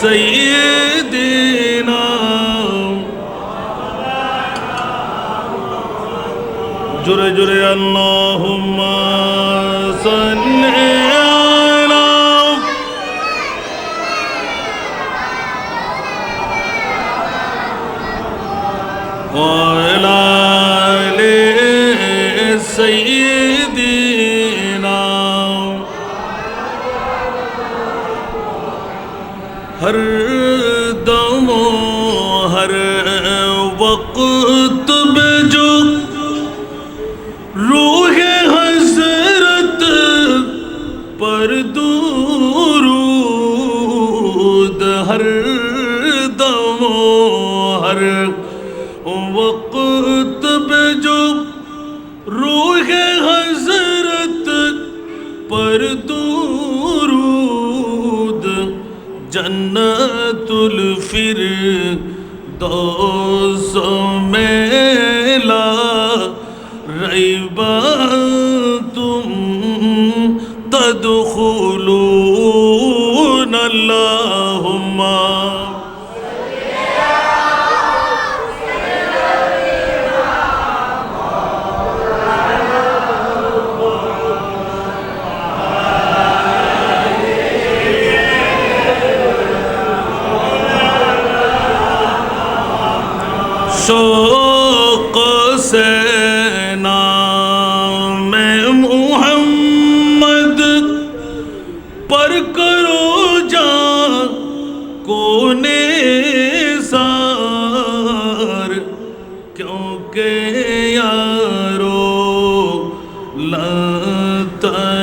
سیدنا جرے جرے اللہ Yeah.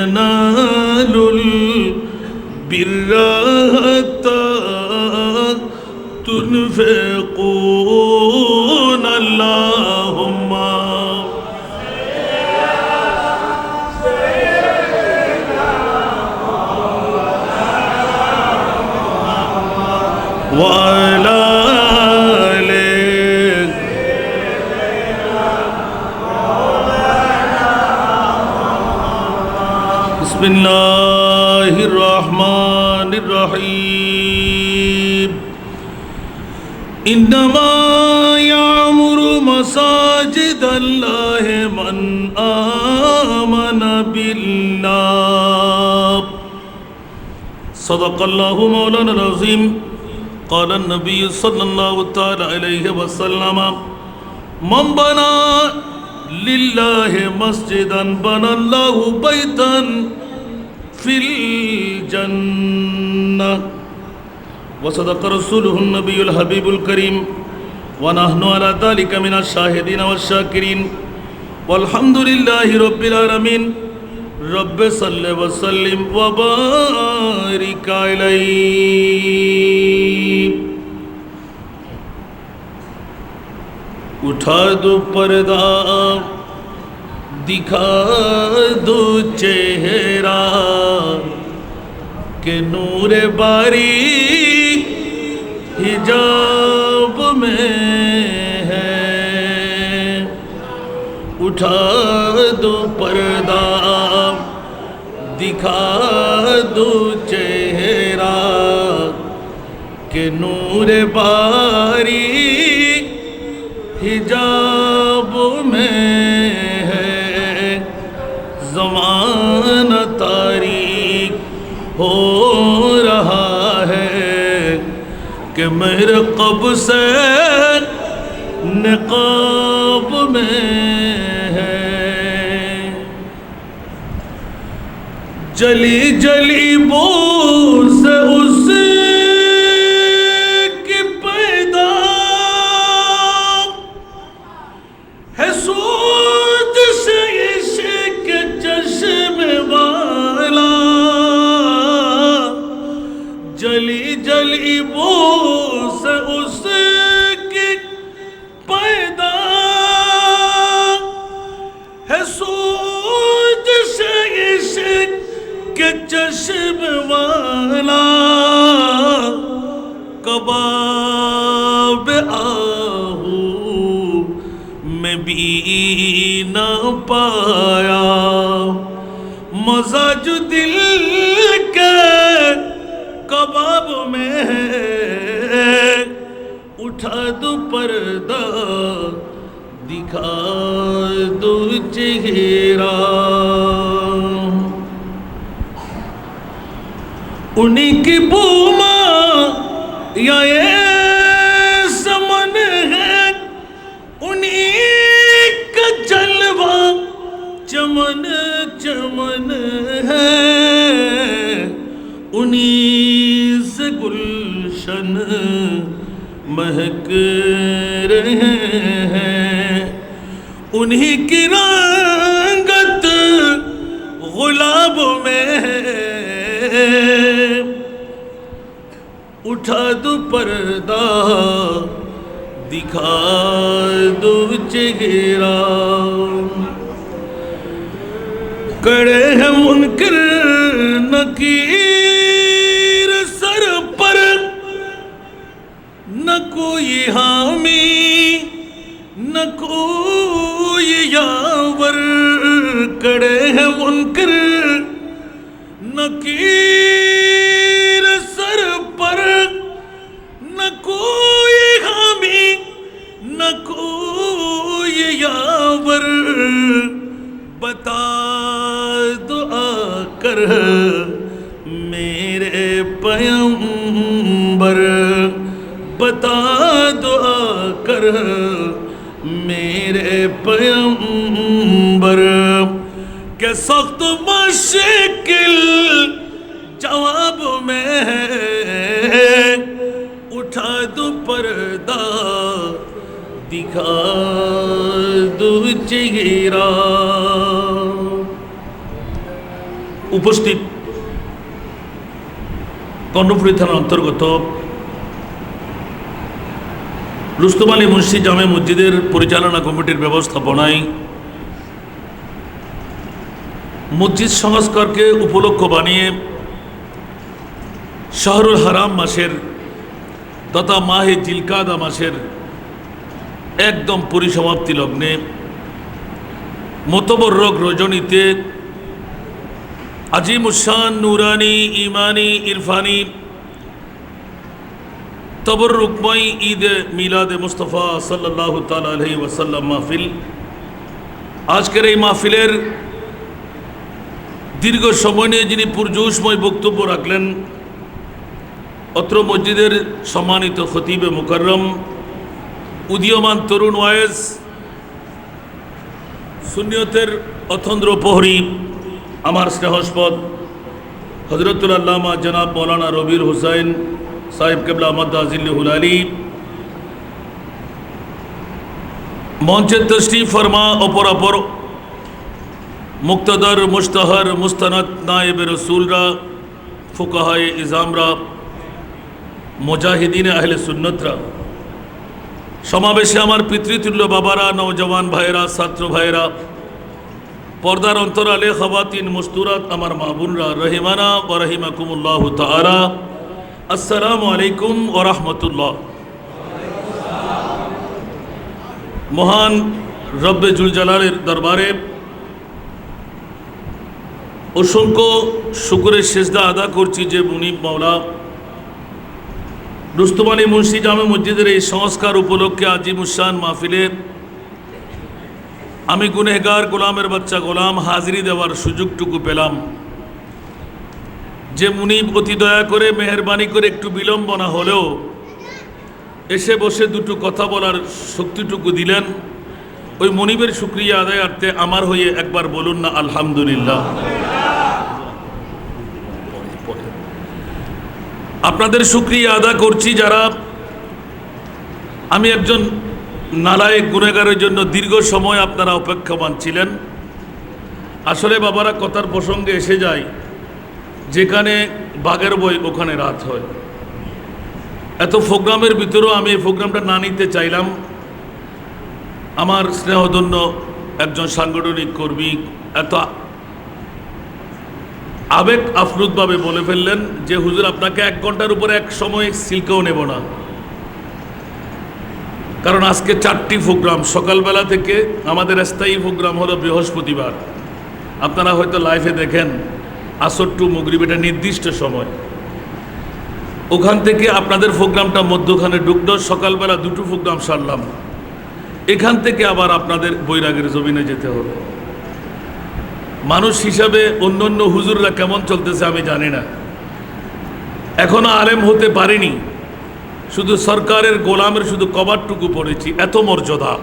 تنالوا البر حتى تنفقوا إنما يعمر مساجد الله من آمن بالله صدق الله مولانا العظيم قال النبي صلى الله تعالى عليه وسلم من بنى لله مسجدا بنى الله بيتا في الجنه وصدق رسوله النبي الحبيب الكريم ونحن على ذلك من الشاهدين والشاكرين والحمد لله رب العالمين رب صل وسلم وبارك عليه. اٹھا دو پردہ، دکھا دو چہرہ کہ نور باری حجاب میں ہے۔ اٹھا دو پردہ، دکھا دو چہرہ کہ نور باری حجاب میں ہے۔ زمان تاریخ ہو کہ مرقب سے نقاب میں ہے۔ جلی جلی بو جلی جلی بوس اس کی پیدا ہے سوج سے عشق کے چشم والا کباب آہو میں بھی نہ پایا۔ مزاج دل دکھا دو پردہ، دکھا دو چہرہ۔ انہیں کی بوما یا یہ سمن ہے۔ انہیں کا جلوہ چمن چمن ہے۔ انہیں سے گلشن مہک رہے ہیں۔ انہی کی رنگت غلابوں میں اٹھا دو پردہ، دکھا دو چہرہ۔ کڑے ہیں منکر نکی کوئی حامی نہ کوئی یاور کڑے ہیں منکر نکیر سر پر، نہ کوئی حامی، نہ کوئی یاور۔ بتا دعا کر۔ میرے پیمبر کہ سخت مشکل جواب میں اٹھا دو پردہ، دکھا دو چہرہ۔ উপস্থিত কর্ণপুরী থানার অন্তর্গত রুস্তম মুন্সি জামে মসজিদের পরিচালনা কমিটির ব্যবস্থাপনায় মসজিদ সংস্কারকে উপলক্ষ বানিয়ে শাহরুল হারাম মাসের তথা মাহে জিলকাদা মাসের একদম পরিসমাপ্তি লগ্নে মোতবর্রক রজনীতে আজিম উসান নুরানি ইমানি ইরফানি তবরুকময় ঈদ মিলাদ মুস্তফা সাল্লাহ তালি ওয়াসাল্লাম মাহফিল। আজকের এই মাহফিলের দীর্ঘ সময় নিয়ে যিনি পুরজোশময় বক্তব্য রাখলেন, অত্র মসজিদের সম্মানিত খতিবে মুকরম উদীয়মান তরুণ ওয়েস সুনিয়তের অথন্দ্র প্রহরী, আমার স্নেহস্পদ হজরতুল আল্লামা জনাব মৌলানা রবির হুসাইন সাহেব কেবলা আহমদ আজিল্লুল আলী মঞ্চের তষ্টি ফরমা অপরাপর মুক্তদর মুস্তাহর মুস্তানাদ নায়েব রসুলরা, ফুকাহায় ইজামরা, মুজাহিদিন আহলে সুন্নতরা। সমাবেশে আমার পিতৃতুল্য বাবারা, নওজওয়ান ভাইরা ছাত্র ভাইরা পর্দার অন্তরালে খাবাতিন মস্তুরাত আমার মাহবুনরা রহিমানা ও রহিমাকুমুল্লাহ তারা আসসালামু আলাইকুম ও রহমতুল্লাহ। মহান রব্বে জুলজালালের দরবারে অসংখ্য শুকুরের শেষদা আদা করছি যে মুনিব মাওলা। রুস্তমানী মুন্সি জামে মসজিদের এই সংস্কার উপলক্ষে আজিম উসান মাহফিলে আমি গুনেগার গোলামের বাচ্চা গোলাম হাজিরি দেওয়ার সুযোগটুকু পেলাম। যে মুনিব অতি দয়া করে, মেহরবানি করে একটু বিলম্বনা হলেও এসে বসে দুটো কথা বলার শক্তিটুকু দিলেন। ওই মনিবের শুক্রিয়া আদায়ার্থে আমার হয়ে একবার বলুন না, আলহামদুলিল্লাহ। আপনাদের শুক্রিয়া আদা করছি যারা আমি একজন নালায়ক গুণাগারের জন্য দীর্ঘ সময় আপনারা অপেক্ষমান ছিলেন। আসলে বাবারা কথার প্রসঙ্গে এসে যায় যেখানে বাঘের বই ওখানে রাত হয়। এত প্রোগ্রামের ভিতরেও আমি এই প্রোগ্রামটা না নিতে চাইলাম। আমার স্নেহধন্য একজন সাংগঠনিক কর্মী এত আবেগ আফরুদভাবে বলে ফেললেন যে, হুজুর, আপনাকে এক ঘণ্টার উপরে এক সময় সিল্কেও নেব না। কারণ আজকে চারটি প্রোগ্রাম, সকালবেলা থেকে আমাদের স্থায়ী প্রোগ্রাম হলো বৃহস্পতিবার। আপনারা হয়তো লাইভে দেখেন আসর টু মুগরিব, এটা নির্দিষ্ট সময়। ওখান থেকে আপনাদের প্রোগ্রামটা মধ্যখানে ঢুকলো, সকালবেলা দুটো প্রোগ্রাম সারলাম। এখান থেকে আবার আপনাদের বৈরাগের জমিনে যেতে হবে মানুষ হিসাবে অন্য অন্য হুজুররা কেমন চলতেছে আমি জানি না। এখনও আলেম হতে পারেনি। শুধু সরকারের গোলামের শুধু কবারটুকু পড়েছি, এত মর্যাদা।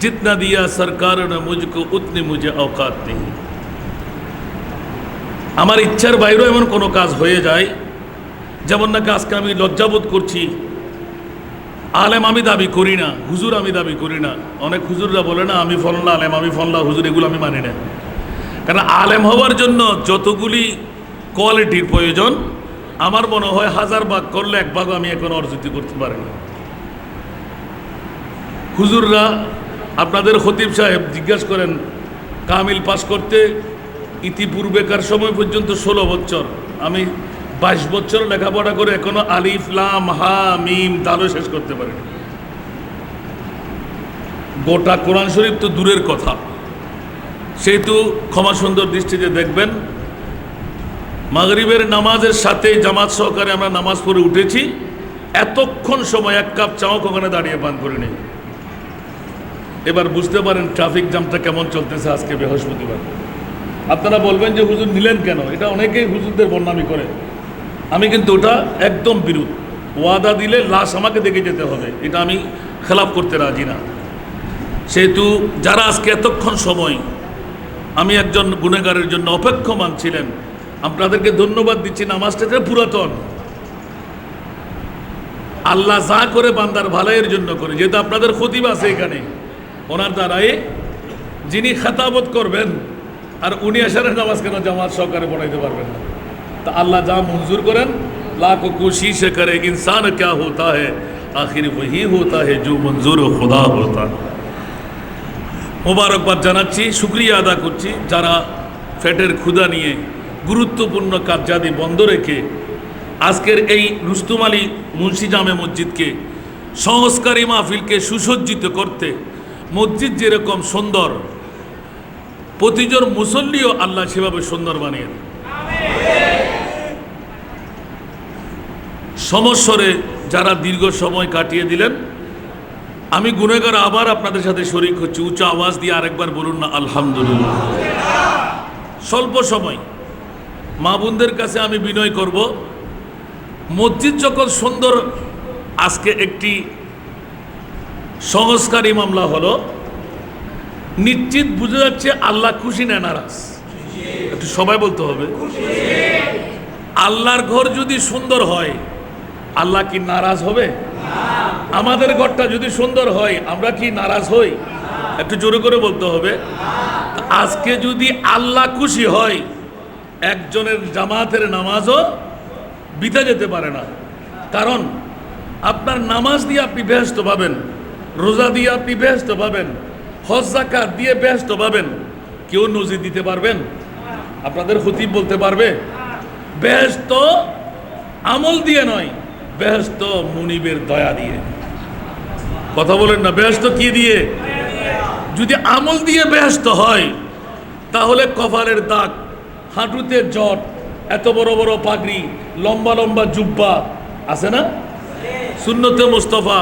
জিতনা দিয়া সরকার না মুজকো, উতনি মুজে অকাত নেই। আমার ইচ্ছার বাইরেও এমন কোনো কাজ হয়ে যায়, যেমন না কাজকে আমি লজ্জাবোধ করছি। আলেম আমি দাবি করি না, হুজুর আমি দাবি করি না। অনেক হুজুররা বলে না, আমি ফলনা আলেম আমি ফলনা হুজুর এগুলো আমি মানি না। কারণ আলেম হওয়ার জন্য যতগুলি কোয়ালিটির প্রয়োজন, আমার মনে হয় হাজার ভাগ করলে এক ভাগ আমি এখন অর্জিত করতে পারি না। হুজুররা আপনাদের খতিব সাহেব জিজ্ঞাসা করেন, কামিল পাস করতে ইতিপূর্বেকার সময় পর্যন্ত ষোলো বছর। আমি বাইশ বছর লেখাপড়া করে এখনও আলিফ, লাম, হা, মিম, দালও শেষ করতে পারিনি। গোটা কোরআন শরীফ তো দূরের কথা। সেহেতু ক্ষমা সুন্দর দৃষ্টিতে দেখবেন, মাগরিবের নামাজের সাথে জামাত সহকারে আমরা নামাজ পড়ে উঠেছি। এতক্ষণ সময় এক কাপ চাও ওখানে দাঁড়িয়ে পান করে নেই এবার বুঝতে পারেন, ট্রাফিক জ্যামটা কেমন চলতেছে আজকে বৃহস্পতিবার। আপনারা বলবেন যে হুজুর নিলেন কেন? এটা অনেকেই হুজুরদের বর্ণামি করে। আমি কিন্তু ওটা একদম বিরুদ্ধ ওয়াদা দিলে লাশ আমাকে দেখে যেতে হবে। এটা আমি খেলাপ করতে রাজি না। সেহেতু যারা আজকে এতক্ষণ সময় আমি একজন গুণেগারের জন্য অপেক্ষমান ছিলেন, আপনাদেরকে ধন্যবাদ দিচ্ছি নামাজটা পুরাতন। আল্লাহ যা করে বান্দার ভালাইয়ের জন্য করে। যেহেতু আপনাদের খতিব আছে এখানে। ওনার দ্বারাই যিনি খেতাবত করবেন আর উনি আসারের নামাজ কেন জামাত সহকারে পড়াইতে পারবেন না? তা আল্লাহ যা মঞ্জুর করেন, লাখ কোশিশ করে, ইনসান ক্যা হতা হে? আখির হতা হ্যাঁ জো মঞ্জুর খোদা হতা। মোবারকবাদ জানাচ্ছি, শুক্রিয়া আদা করছি, যারা ফ্যাটের ক্ষুদা নিয়ে গুরুত্বপূর্ণ কার্যাদি বন্ধ রেখে আজকের এই রুস্তুম আলী মুন্সিজামে মসজিদকে সংস্কারী মাহফিলকে সুসজ্জিত করতে মসজিদ যেরকম সুন্দর প্রতিজন মুসল্লিও আল্লাহ সেভাবে সুন্দর বানিয়ে দেন। সমস্বরে যারা দীর্ঘ সময় কাটিয়ে দিলেন, আমি গুনেগার আবার আপনাদের সাথে শরিক হচ্ছি, উঁচু আওয়াজ দিয়ে আরেকবার বলুন না, আলহামদুলিল্লাহ। স্বল্প সময়। মা বোনদের কাছে আমি বিনয় করব। মসজিদ যখন সুন্দর, আজকে একটি সংস্কারী মামলা হলো নিশ্চিত বুঝে যাচ্ছে আল্লাহ খুশি না নারাজ। একটু সবাই বলতে হবে। আল্লাহর ঘর যদি সুন্দর হয়, আল্লাহ কি নারাজ হবে? আমাদের ঘরটা যদি সুন্দর হয়, আমরা কি নারাজ হই? একটু জোরে করে বলতে হবে। আজকে যদি আল্লাহ খুশি হয়, একজনের জামাতের নামাজও বিতে যেতে পারে না। কারণ, আপনার নামাজ দিয়ে আপনি বেহস্ত পাবেন, রোজা দিয়ে আপনি বেহস্ত পাবেন হজ জাকাত দিয়ে ব্যস্ত পাবেন কেউ নজির দিতে পারবেন? আপনাদের খতিব বলতে পারবে, ব্যস্ত আমল দিয়ে নয়, ব্যস্ত মুনিবের দয়া দিয়ে। কথা বলেন না, ব্যস্ত কি দিয়ে? যদি আমল দিয়ে ব্যস্ত হয়, তাহলে কপালের দাগ, হাঁটুতে জট, এত বড় বড় পাগড়ি, লম্বা লম্বা জুব্বা, আছে না? সুন্নতে মুস্তফা,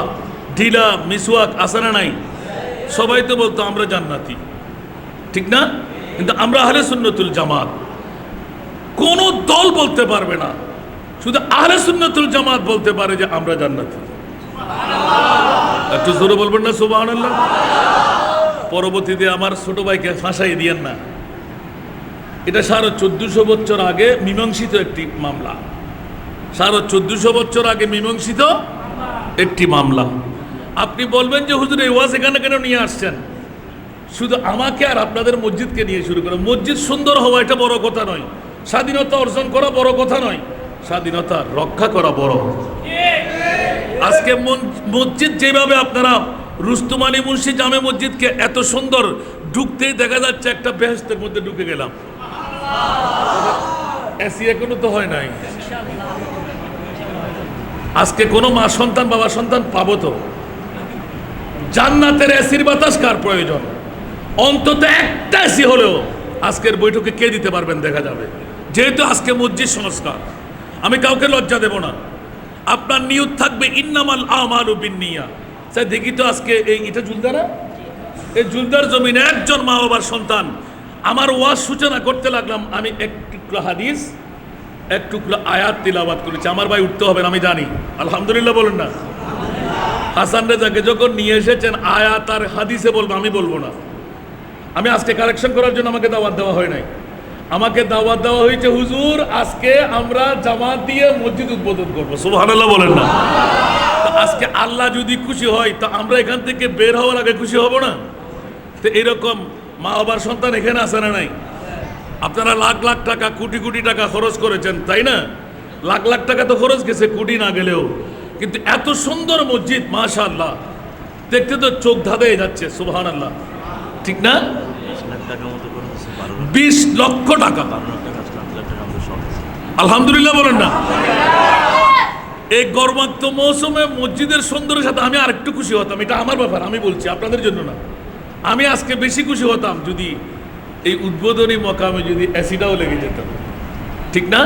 ঢিলা, মিসওয়াক, আছে না নাই? সবাই তো বলতো, আমরা জান্নাতি। ঠিক না? কিন্তু আমরা আহলে সুন্নতুল জামাত। কোন দল বলতে পারবে না। শুধু আহলে সুন্নতুল জামাত বলতে পারে যে, আমরা জান্নাতি। একটু জোরে বলবেন না, সুবহানাল্লাহ। পরবর্তীতে আমার ছোট ভাইকে ফাঁসাই দিয়েন না। এটা সাড়ে চোদ্দশো বছর আগে মীমাংসিত একটি মামলা। সাড়ে চোদ্দশো বছর আগে মীমাংসিত একটি মামলা। আপনি বলবেন যে, হুজুর, এই ওয়াজ এখানে কেন নিয়ে আসছেন? শুধু আমাকে আর আপনাদের মসজিদকে নিয়ে শুরু করে। মসজিদ সুন্দর হওয়া এটা বড় কথা নয়। স্বাধীনতা অর্জন করা বড় কথা নয়। স্বাধীনতা রক্ষা করা বড়। আজকে মসজিদ যেভাবে আপনারা রুস্তুম আলী মুন্সি জামে মসজিদকে এত সুন্দর ঢুকতেই দেখা যাচ্ছে একটা বেহস্তের মধ্যে ঢুকে গেলাম। এসি এখনও তো হয় নাই। আজকে কোনো মা সন্তান, বাবা সন্তান পাবো তো? জান্নাতের এসির বাতাস কার প্রয়োজন? অন্তত একটা এসি হলেও আজকের বৈঠকে কে দিতে পারবেন দেখা যাবে। যেহেতু আজকে মসজিদ সংস্কার। আমি কাউকে লজ্জা দেব না। আপনার নিয়ত থাকবে ইন্নামাল আমালু বিন্নিয়া। স্যার, দেখি তো আজকে এই এটা জুলদারা? এই জুলদার জমিনে একজন মা বাবার সন্তান। আমার ওয়াজ সূচনা করতে লাগলাম, আমি এক টুকরো হাদিস, এক টুকরো আয়াত তিলাবাত করেছি। আমার ভাই উঠতে হবে না, আমি জানি। আলহামদুলিল্লাহ বলুন না। হাসান রেজাকে যখন নিয়ে এসেছেন, আয়াত আর হাদিসে বলব, আমি বলব না। আমি আজকে কারেকশন করার জন্য আমাকে দাওয়াত দেওয়া হয় নাই। আমাকে দাওয়াত দেওয়া হয়েছে, হুজুর, আজকে আমরা জামাত দিয়ে মসজিদ উদ্বোধন করব। সুবহানাল্লাহ বলেন না। আজকে আল্লাহ যদি খুশি হয়, তো আমরা এখান থেকে বের হওয়ার আগে খুশি হব না? তো এরকম মা বাবার সন্তান এখানে আসে না নাই? আপনারা লাখ লাখ টাকা, কোটি কোটি টাকা খরচ করেছেন, তাই না? লাখ লাখ টাকা তো খরচ গেছে, কোটি না গেলেও। কিন্তু এত সুন্দর মসজিদ মাশাআল্লাহ। দেখতে তো চোখ ধাঁধে যাচ্ছে সুবহান আল্লাহ ঠিক না? বিশ লক্ষ টাকা। আলহামদুলিল্লাহ বলেন না। এই গর্মাক্ত মৌসুমে মসজিদের সৌন্দর্যের সাথে আমি আরেকটু খুশি হতাম এটা আমার ব্যাপার আমি বলছি আপনাদের জন্য না। আমি আজকে বেশি খুশি হতাম যদি এই উদ্বোধনী মকামে যদি অ্যাসিডাও লেগে যেত। ঠিক না?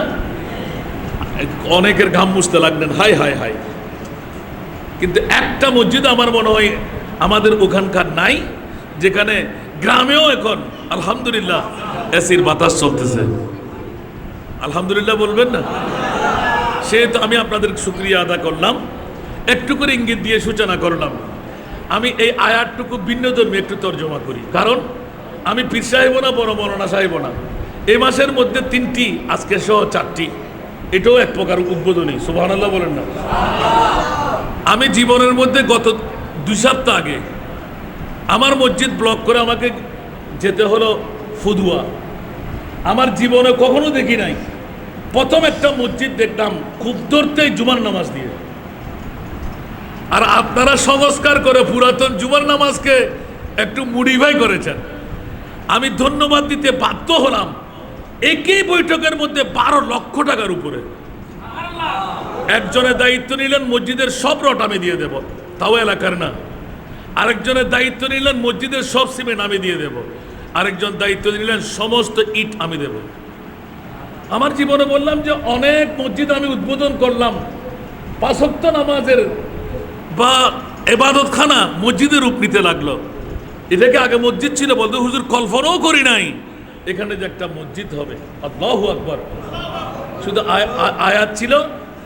অনেকের ঘাম মুছতে লাগলেন হাই হাই হাই কিন্তু একটা মসজিদ আমার মনে হয় আমাদের ওখানকার নাই, যেখানে গ্রামেও এখন আলহামদুলিল্লাহ এসির বাতাস চলতেছে। আলহামদুলিল্লাহ বলবেন না? সেহেতু আমি আপনাদের শুক্রিয়া আদা করলাম। একটু করে ইঙ্গিত দিয়ে সূচনা করলাম। আমি এই আয়াতটুকু ভিন্ন ধর্মী একটু তর্জমা করি। কারণ আমি পীর সাহেব না, বড় মরনা সাহেব না। এ মাসের মধ্যে তিনটি, আজকে সহ চারটি। এটাও এক প্রকার উদ্বোধনী। সুবহানাল্লাহ বলেন না। আমি জীবনের মধ্যে গত দুই সপ্তাহ আগে আমার মসজিদ ব্লক করে আমাকে যেতে হলো ফুদুয়া আমার জীবনে কখনো দেখি নাই। প্রথম একটা মসজিদ দেখলাম খুব ধরতেই জুমার নামাজ দিয়ে। আর আপনারা সংস্কার করে পুরাতন জুমার নামাজকে একটু মডিফাই করেছেন। আমি ধন্যবাদ দিতে বাধ্য হলাম। একই বৈঠকের মধ্যে বারো লক্ষ টাকার উপরে। একজনের দায়িত্ব নিলেন মসজিদের সব রট আমি দিয়ে দেব, তাও এলাকার না। আরেকজনের দায়িত্ব নিলেন মসজিদের সব সিমেন্ট আমি দিয়ে দেব, আরেকজন দায়িত্ব নিলেন সমস্ত ইট আমি দেব। আমার জীবনে বললাম যে অনেক মসজিদ আমি উদ্বোধন করলাম পাঁচক্ত নামাজের বা এবাদতখানা মসজিদের রূপ নিতে লাগল। এটাকে আগে মসজিদ ছিল বলতে হুজুর কল্পনাও করি নাই। এখানে যে একটা মসজিদ হবে আর আল্লাহু আকবর। শুধু আয়- আয়- আয়াত ছিল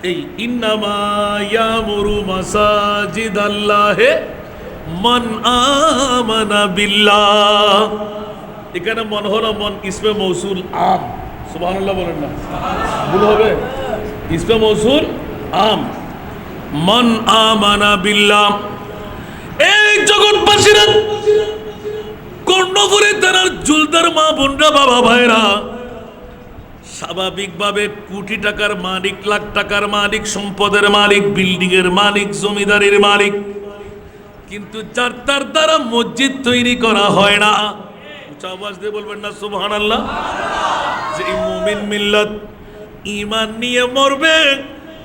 এই ইন্নামা ইয়ামুরু মাসাজিদ আল্লাহে মান আমানা বিল্লাহ। এখানে মন হলো মন, ইসমে মৌসুল আম। সুবহানাল্লাহ বলেন না। ভুল হবে। ইসমে মৌসুল আম। মান আমানা বিল্লাহ। এই জগৎবাসীরা কর্ণপুরে তারা জুলদার মা বোনরা, বাবা ভাইরা স্বাভাবিকভাবে কোটি টাকার মালিক, লাখ টাকার মালিক, সম্পদের মালিক বিল্ডিং এর মালিক, জমিদারির মালিক। কিন্তু যার, তার দ্বারা মসজিদ তৈরি করা হয় না। বলবেন না আল্লাহ যে ইমান নিয়ে মরবে,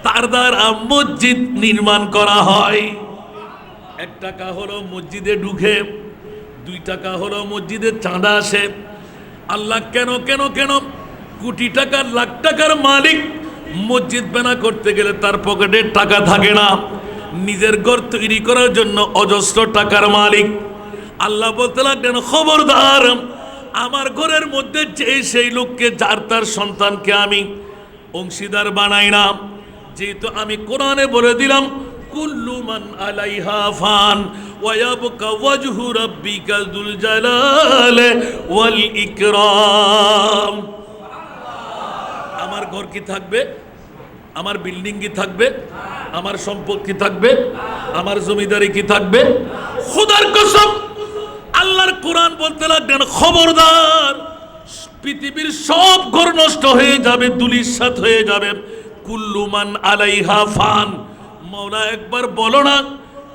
তার দ্বারা মসজিদ নির্মাণ করা হয়। এক টাকা হলো মসজিদে ঢুকে, দুই টাকা হলো মসজিদে চাঁদা আসে। আল্লাহ কেন কেন কেন কোটি টাকার, লাখ টাকার মালিক। মসজিদ বেনা করতে গেলে তার পকেটে টাকা থাকে না। নিজের ঘর তৈরি করার জন্য অজস্র টাকার মালিক। আল্লাহ বলতে লাগলেন, খবরদার, আমার ঘরের মধ্যে যে সেই লোককে, যার তার সন্তানকে আমি অংশীদার বানাই না। যেহেতু আমি কোরআনে বলে দিলাম, কুল্লু মান আলাইহা ফান ওয়ায়াবকা ওয়াজহু ওয়াল ইকরাম। আমার ঘর কি থাকবে? আমার বিল্ডিং কি থাকবে? আমার সম্পদ কি থাকবে? আমার জমিদারি কি থাকবে? খোদার কসম, আল্লাহর কোরআন বলতে লাগলেন, খবরদার, পৃথিবীর সব ঘর নষ্ট হয়ে যাবে দুলিশাত হয়ে যাবে। কুল্লুমান আলাইহা ফান। মৌলা একবার বলো না,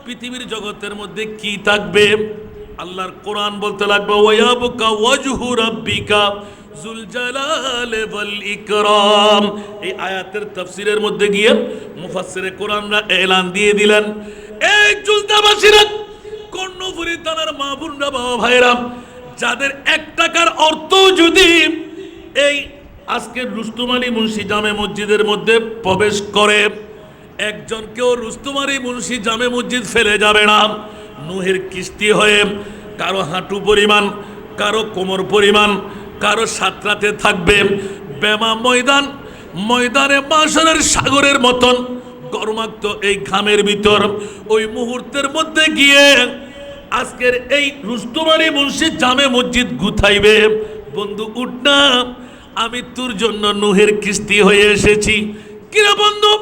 পৃথিবীর জগতের মধ্যে কি থাকবে? আল্লাহর কোরআন বলতে লাগবে ওয়াবুকা ওয়াজহু রাব্বিকা। এই আয়াতের মধ্যে গিয়ে কোরআনরা এলান দিয়ে দিলেন মা বাবা যাদের এক টাকার অর্থ যদি এই আজকে রুস্তুমারি মুন্সি জামে মসজিদের মধ্যে প্রবেশ করে, একজনকেও রুস্তুমারি মুন্সি জামে মসজিদ ফেলে যাবে না। নুহের কিস্তি হয়ে কারও হাঁটু পরিমাণ, কারও কোমর পরিমাণ কারও সাতরাতে থাকবে বেমা ময়দান, ময়দানে বাসনের সাগরের মতন। গরমাক্ত এই ঘামের ভিতর, ওই মুহূর্তের মধ্যে গিয়ে আজকের এই রুস্তমারি মুন্সি জামে মসজিদ গুথাইবে। বন্ধু, উঠ না, আমি তোর জন্য নুহের কিস্তি হয়ে এসেছি। কিরে বন্ধু?